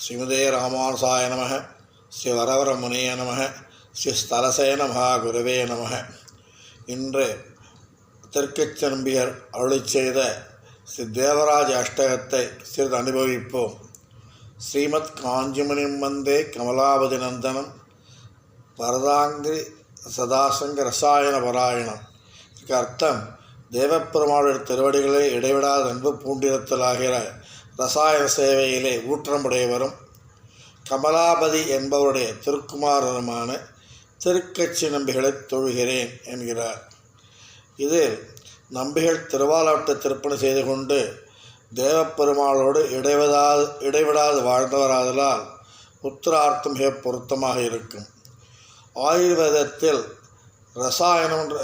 ஸ்ரீமதே ராமானுசாய நம ஸ்ரீ வரவர முனிய நம ஸ்ரீ ஸ்தலசேன மகாகுருவே நம இன்று தெற்கச்சம்பியர் அருளி செய்த ஸ்ரீ தேவராஜ அஷ்டகத்தை சிறிது அனுபவிப்போம். ஸ்ரீமத் காஞ்சிமணிம் வந்தே கமலாபதி நந்தனம் வரதாங்கிரி சதாசங்க ரசாயன பராயணம். இதுக்கு அர்த்தம் தேவப்பெருமாளுடைய திருவடிகளை இடைவிடாத அன்பு பூண்டிரத்தலாகிற ரசாயன சேவையிலே ஊற்றமுடையவரும் கமலாபதி என்பவருடைய திருக்குமாரனுமான திருக்கட்சி நம்பிகளை தொழுகிறேன் என்கிறார். இதில் நம்பிகள் திருவாலாட்டை திருப்பணி செய்து கொண்டு தேவப்பெருமாளோடு இடைவிடாது இடைவிடாது வாழ்ந்தவராதலால் உத்தரார்த்தம் மிக பொருத்தமாக இருக்கும். ஆயுர்வேதத்தில் ரசாயனம் என்ற,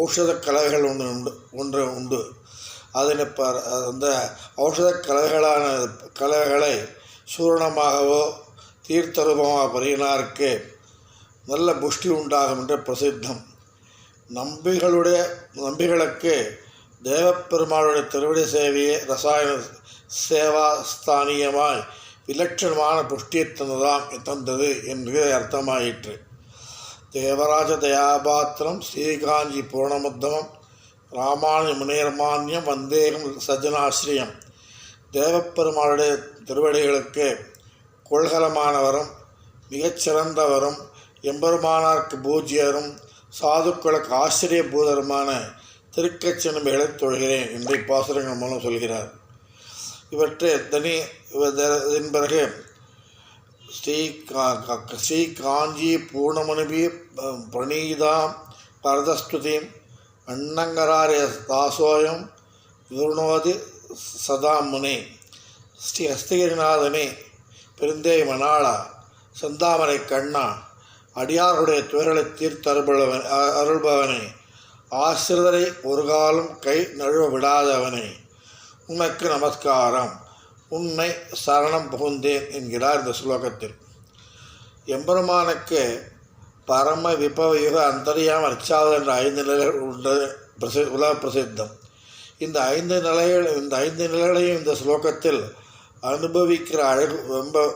ஔஷத கலவைகள் ஒன்று உண்டு ஒன்று உண்டு. அதில் இப்போ அந்த ஔஷத கலைகளான கலைகளை சூரணமாகவோ தீர்த்தரூபமாக பருகினாருக்கு நல்ல புஷ்டி உண்டாகும் என்று பிரசித்தம். நம்பிகளுடைய நம்பிகளுக்கு தேவப்பெருமாளுடைய திருவடி சேவையே ரசாயன சேவா ஸ்தானியமாய் விலட்சணமான புஷ்டியை தந்ததாம் தந்தது என்று அர்த்தமாயிற்று. தேவராஜ தயாபாத்திரம் ஸ்ரீகாஞ்சி பூர்ணமுத்தமம் ராமானுஜ முனேர்மான்யம் வந்தேகம் சஜனாசிரியம் தேவப்பெருமாளுடைய திருவடிகளுக்கு கொள்கலமானவரும் மிகச்சிறந்தவரும் எம்பெருமானார்க்கு பூஜ்யரும் சாதுக்களுக்கு ஆச்சரியபூதருமான திருக்கச்சினமைகளை தொழுகிறேன் என்று பாசுரங்கள் மூலம் சொல்கிறார். இவற்றை தனி இதன் பிறகு ஸ்ரீ கா- ஸ்ரீ காஞ்சி பூர்ணமனுபி பிரணீதா பரதஸ்துதி அண்ணங்கராரிய தாசோயம் விருணோதி சதாமுனி. ஸ்ரீ ஹஸ்தகிரிநாதனே பெருந்தே மணாளா செந்தாமரை கண்ணா அடியாருடைய துயரலை தீர்த்தருபவன் அருள்பவனே. ஆசிரிதரை ஒரு காலம் கை நழுவ விடாதவனே. உனக்கு நமஸ்காரம். உன்னை சரணம் புகுந்தேன் என்கிறார் இந்த ஸ்லோகத்தில் எம்பெருமானுக்கு பரம விபவ யுக அந்தரியாம அர்ச்சாவது என்ற ஐந்து நிலைகள் உண்டு. பிரசி உலக பிரசித்தம். இந்த ஐந்து நிலைகள் இந்த ஐந்து நிலைகளையும் இந்த ஸ்லோகத்தில் அனுபவிக்கிற அழகு ரொம்ப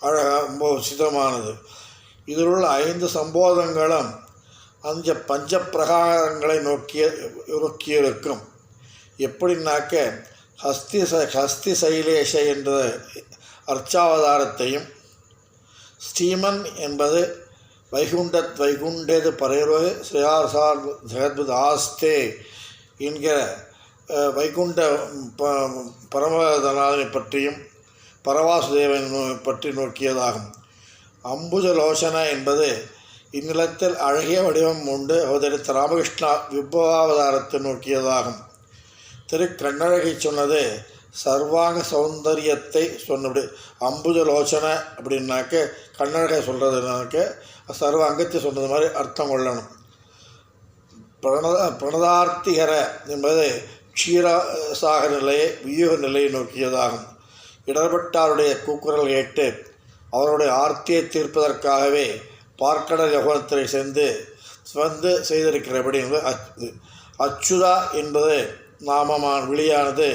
அழகாக ரொம்ப உச்சிதமானது இதில் உள்ள ஐந்து சம்போதங்களும் அந்த பஞ்ச பிரகாரங்களை நோக்கிய நோக்கியிருக்கும். எப்படின்னாக்க ஹஸ்தி ச ஹஸ்தி சைலேஷ என்ற அர்ச்சாவதாரத்தையும் ஸ்ரீமன் என்பது வைகுண்டத் வைகுண்டேது பரையுறவு ஸ்ரீயாசார் ஜெகத்புத் ஆஸ்தே என்கிற வைகுண்ட ப பரமதனாதனை பற்றியும் பரவாசுதேவன் பற்றி நோக்கியதாகும். அம்புஜலோசன என்பது இந்நிலத்தில் அழகிய வடிவம் உண்டு. அவதரித்த ராமகிருஷ்ணா விபவாவதாரத்தை நோக்கியதாகும். திரு கண்ணழகை சொன்னது சர்வாங்க சௌந்தரியத்தை சொன்னபடி அம்புஜலோசன அப்படின்னாக்க கண்ணழகை சொல்கிறதுனாக்க சர்வ அங்கத்தை சொன்னது மாதிரி அர்த்தம் கொள்ளணும். பிரணத பிரணதார்த்திகர என்பது க்ஷீரசாக நிலையை வியூக நிலையை நோக்கியதாகும். இடர்பட்டாருடைய கூக்குரல் கேட்டு அவருடைய ஆர்த்தியை தீர்ப்பதற்காகவே பார்க்கடல் யோகத்தை சேர்ந்து வந்து செய்திருக்கிறபடி என்பது அச்சுதா என்பது நாமமான விழியானது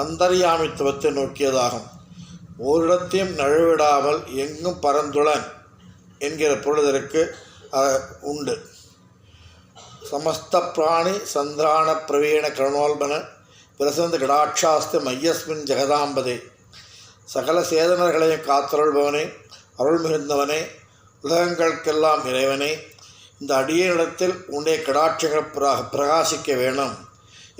அந்தர்யாமித்துவத்தை நோக்கியதாகும். ஓரிடத்தையும் நழுவிடாமல் எங்கும் பரந்துளன் என்கிற பொழுதற்கு உண்டு. சமஸ்த பிராணி சந்திராண பிரவீண கருணோல்பன பிரசந்த கடாட்சாஸ்து மையஸ்மின் ஜெகதாம்பதே. சகல சேதனர்களையும் காத்தருள்பவனே அருள் மிகுந்தவனே உலகங்களுக்கெல்லாம் இறைவனே இந்த அடியனிடத்தில் உன்னுடைய கடாட்சங்கள் பிரகாசிக்க வேணும்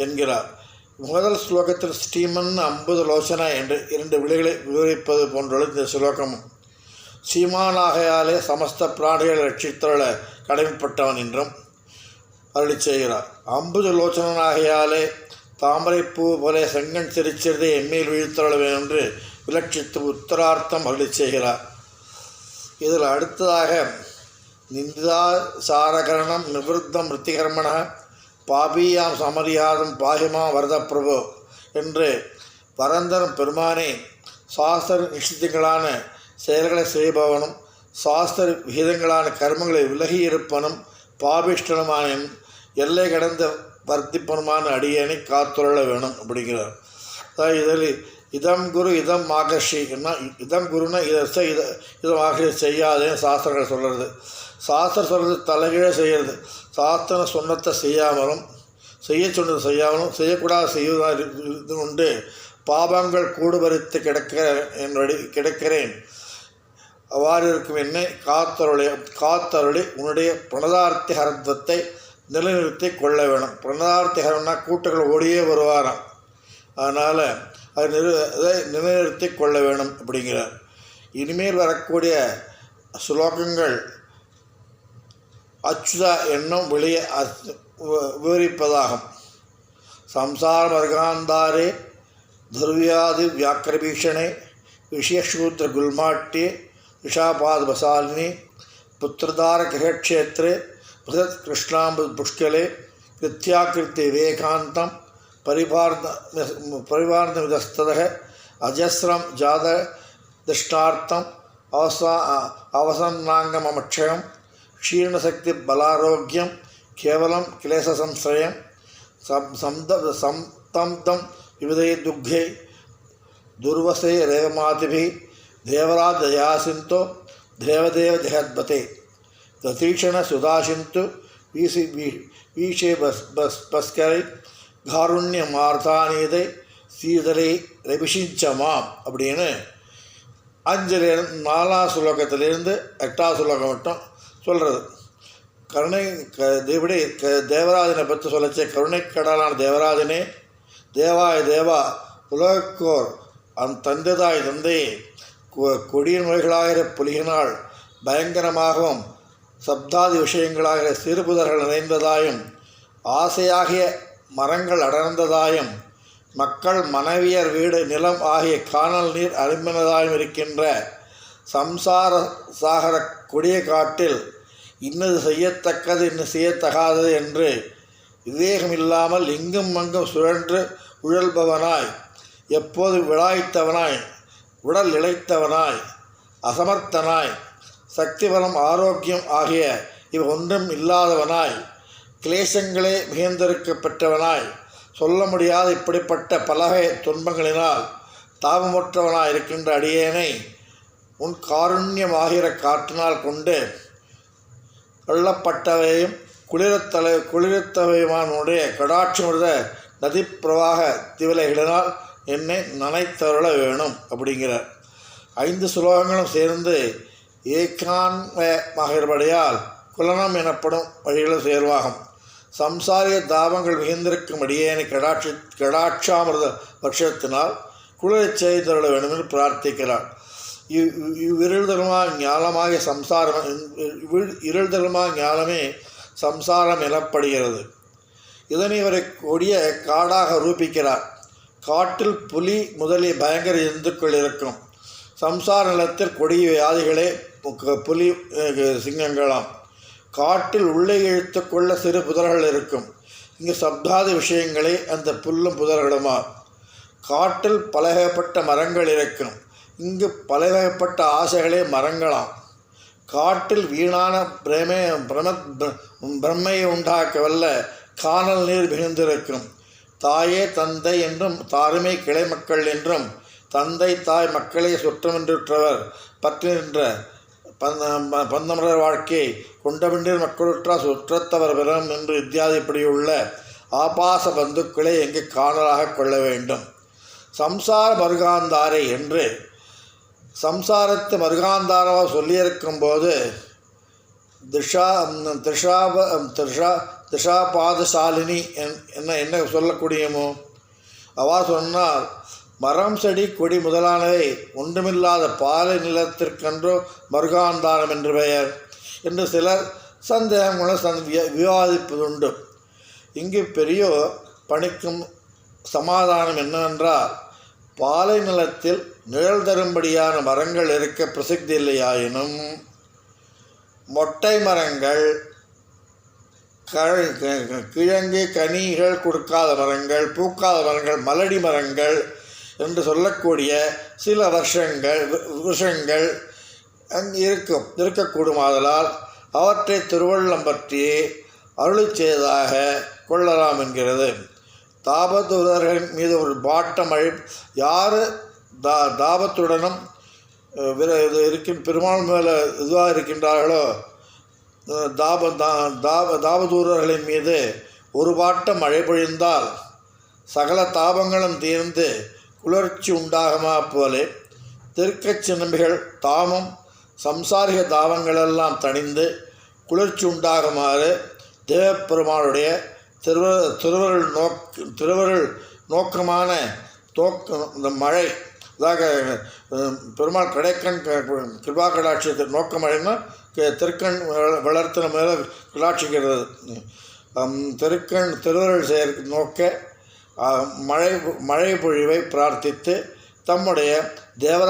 என்கிறார். முதல் ஸ்லோகத்தில் ஸ்ரீமன் அம்புத லோசனா என்று இரண்டு விழிகளை விவரிப்பது போன்றுள்ள இந்த ஸ்லோகமும் சீமானாகையாலே சமஸ்த பிராணிகளை ரட்சித்தருள கடமைப்பட்டவன் என்றும் அருளி செய்கிறார். அம்புஜ லோச்சனாகையாலே தாமரைப்பூ போல செங்கன் சிரிச்சிறதை எம்மையில் வீழ்த்தருள வேண்டும் என்று விலட்சித்து உத்தரார்த்தம் அருளி செய்கிறார். இதில் அடுத்ததாக நிந்தா சாரகரணம் நிவிருத்தம் ரித்திகர்மண பாபியாம் சமரியாதம் பாகிமா வரத பிரபு என்று பரந்தரம் பெருமானே சாஸ்திர நிஷித்தங்களான செயல்களை செய்பவனும் சாஸ்திர விகிதங்களான கர்மங்களை விலகி இருப்பனும் பாபிஷ்டனுமான எல்லை கடந்த வர்த்திப்பனுமான அடியனை காத்துள்ள வேணும் அப்படிங்கிறார். அதாவது இதில் இதம் குரு இதம் ஆகர்ஷிக்குன்னா இதம் குருன்னா இதை செய் இதை இதம் ஆகர்ஷி செய்யாதேன்னு சாஸ்திரங்கள் சொல்கிறது சாஸ்திரம் சொல்கிறது தலைகீழே செய்கிறது சாஸ்திரம் சொன்னத்தை செய்யாமலும் செய்ய சொன்னது செய்யாமலும் செய்யக்கூடாது செய்வதாக இது உண்டு. பாபங்கள் கூடுபறித்து கிடக்கிற என்னடி கிடக்கிறேன். அவ்வாறு இருக்கும் என்னை காத்தருளை காத்தருளி உன்னுடைய பிரணதார்த்தி ஹரத்வத்தை நிலைநிறுத்தி கொள்ள வேணும். பிரணதார்த்தி ஹரம்னா கூட்டங்கள் ஓடியே வருவாராம். அதனால் அதை நிறு அதை நிலைநிறுத்தி கொள்ள வேணும் அப்படிங்கிறார். இனிமேல் வரக்கூடிய ஸ்லோகங்கள் அச்சுதா என்னும் வெளியே விவரிப்பதாகும். சம்சார மர்காந்தாரே துர்வியாதி வியாக்கிரபீஷணே விஷயசூத்திர குல்மாட்டி விஷாபாத பசாலினி புத்திரதார கிரகக்ஷேத்திரே பகத் கிருஷ்ணாம்பு புஷ்கலே கிருத்தியாக்கிருத்தி விவேகாந்தம் परिवार परिवार निवदस्तः अजस्रं जात दृष्टार्थम् अवसा अवसन्नाङ्गमक्षयं क्षीर्णशक्तिबलारोग्यं केवलं क्लेशसंश्रयं, सं विविधे दुग्धे, दुर्वसे रेवमाति देवरा देवराजयासिन्तो, देवदेव जहद्वते दतीक्षणसुदाशिन्तु वीसि वीषे बस बस, बस्करि காருண்ய மார்த்தானீதை சீதலை ரபிஷிஞ்சமாம் அப்படின்னு அஞ்சலி நாலாம் சுலோகத்திலிருந்து எட்டாம் சுலோகம் மட்டும் சொல்கிறது கருணை க இப்படி க தேவராஜனை பற்றி சொல்லச்சே கருணைக்கடலான தேவராஜனே தேவாய தேவா உலகக்கோர் அந் தந்ததாய் தந்தையே கொ- கொடிய நோய்களாகிற புலிகினால் பயங்கரமாகவும் சப்தாதி விஷயங்களாகிற சிறுபுதர்கள் நிறைந்ததாயும் ஆசையாகிய மரங்கள் அடர்ந்ததாயும் மக்கள் மனைவியர் வீடு நிலம் ஆகிய காணல் நீர் அரும்பினதாயும் இருக்கின்ற சம்சார சாகர கொடிய காட்டில் இன்னது செய்யத்தக்கது இன்னும் செய்யத்தகாதது என்று விவேகமில்லாமல் இங்கும் அங்கும் சுழன்று உழல்பவனாய் எப்போது விழாய்த்தவனாய் உடல் இழைத்தவனாய் அசமர்த்தனாய் சக்தி பலம் ஆரோக்கியம் ஆகிய இவ் ஒன்றும் இல்லாதவனாய் கிளேசங்களே மிகுந்திருக்கப்பட்டவனாய். சொல்ல முடியாத இப்படிப்பட்ட பலகை துன்பங்களினால் தாபமுற்றவனாய் இருக்கின்ற அடியேனை உன் காருண்யமாகிற காற்றினால் கொண்டு கொள்ளப்பட்டவையும் குளிரத்தலை குளிரத்தவையுமானுடைய கடாட்சமுள்ள நதி பிரவாக திவலைகளினால் என்னை நனைத்தருள வேணும் அப்படிங்கிறார். ஐந்து சுலோகங்களும் சேர்ந்து ஏகான்மயமாகிறபடியால் குலனம் எனப்படும் வழிகளில் சேர்வாகும். சம்சாரிய தாபங்கள் மிகுந்திருக்கும் அடியேனை கடாட்சி கடாட்சாமிரத பட்சத்தினால் குளிரச் செய்தருள வேண்டும் என்று பிரார்த்திக்கிறார் இவ் இவ்விருள்தருமா ஞானமாகிய சம்சாரம் இவ்விழ் ஞானமே சம்சாரம் எனப்படுகிறது. இதனை இவரை கொடிய காடாக ரூபிக்கிறார். காட்டில் புலி முதலிய பயங்கர இந்துக்கள் இருக்கும். சம்சார நிலத்தில் கொடிய வியாதிகளே புலி சிங்கங்களாம். காட்டில் உள்ளே இழுத்துக்கொள்ள சிறு புதர்கள் இருக்கும். இங்கு சப்தாதி விஷயங்களே அந்த புல்லும் புதர்களுமா? காட்டில் பலகப்பட்ட மரங்கள் இருக்கும். இங்கு பலவகைப்பட்ட ஆசைகளே மரங்களாம். காட்டில் வீணான பிரமே பிரம பிர- பிரம்மையை உண்டாக்க வல்ல காணல் நீர் மிகுந்திருக்கும். தாயே தந்தை என்றும் தாருமே கிளை மக்கள் என்றும் தந்தை தாய் மக்களை சுற்றமென்றுற்றவர் பற்றி நின்ற பந்த- வாழ்க்கை வாழ்க்கையை மக்களுற்றா மக்களுற்றார் சுற்றத்தவர் பெறும் என்று இத்தியாதி இப்படியுள்ள ஆபாச பந்துக்களை எங்கு காணலாக கொள்ள வேண்டும்? சம்சார மருகாந்தாரை என்று சம்சாரத்து மருகாந்தாரமாக சொல்லியிருக்கும் போது திஷா திஷாப திஷா பாதசாலினி என் என்ன என்ன சொல்லக்கூடியமோ? அவா சொன்னால் மரம் செடி கொடி முதலானவை ஒன்றுமில்லாத பாலை நிலத்திற்கென்றோ மருகாந்தாரம் என்று பெயர். என்று சிலர் சந்தேகங்களும் சந் விவாதிப்பதுண்டு. இங்கு பெரியோர் பணிக்கும் சமாதானம் என்னவென்றால் பாலை நிலத்தில் நிழல் தரும்படியான மரங்கள் இருக்க பிரசித்தி இல்லையாயினும் மொட்டை மரங்கள் க- கிழங்கு கனிகள் கொடுக்காத மரங்கள் பூக்காத மரங்கள் மலடி மரங்கள் என்று சொல்லக்கூடிய சில வருஷங்கள் வி- விஷங்கள் அங்கு இருக்கும் இருக்கக்கூடுமாதலால் அவற்றை திருவள்ளம் பற்றி அருளி செய்ததாக கொள்ளலாம் என்கிறது. தாபத்துதர்கள் மீது ஒரு பாட்ட மழை யார் தா தாபத்துடனும் இது இருக்கின் பெருமாள் மேலே இதுவாக இருக்கின்றார்களோ? தாப தா- தாப தாபதூரர்களின் மீது ஒரு பாட்ட மழை பொழிந்தால் சகல தாபங்களும் தீர்ந்து குளிர்ச்சி உண்டாகுமா போலே தெற்கச் சின்னம்பிகள் தாமும் சம்சாரிக தாவங்களெல்லாம் தணிந்து குளிர்ச்சி உண்டாகுமாறு தேவப்பெருமாளுடைய திருவ திருவருள் நோக் திருவருள் நோக்கமான தோக்க இந்த மழை அதாக பெருமாள் கடைக்கண் கிருபா கடாட்சியத்தை நோக்கமழைன்னா திருக்கண் வளர்த்தின மேலே கடாட்சிக்கிறது திருக்கண் திருவருள் செயல் நோக்க மழை மழை பொழிவை பிரார்த்தித்து தம்முடைய தேவர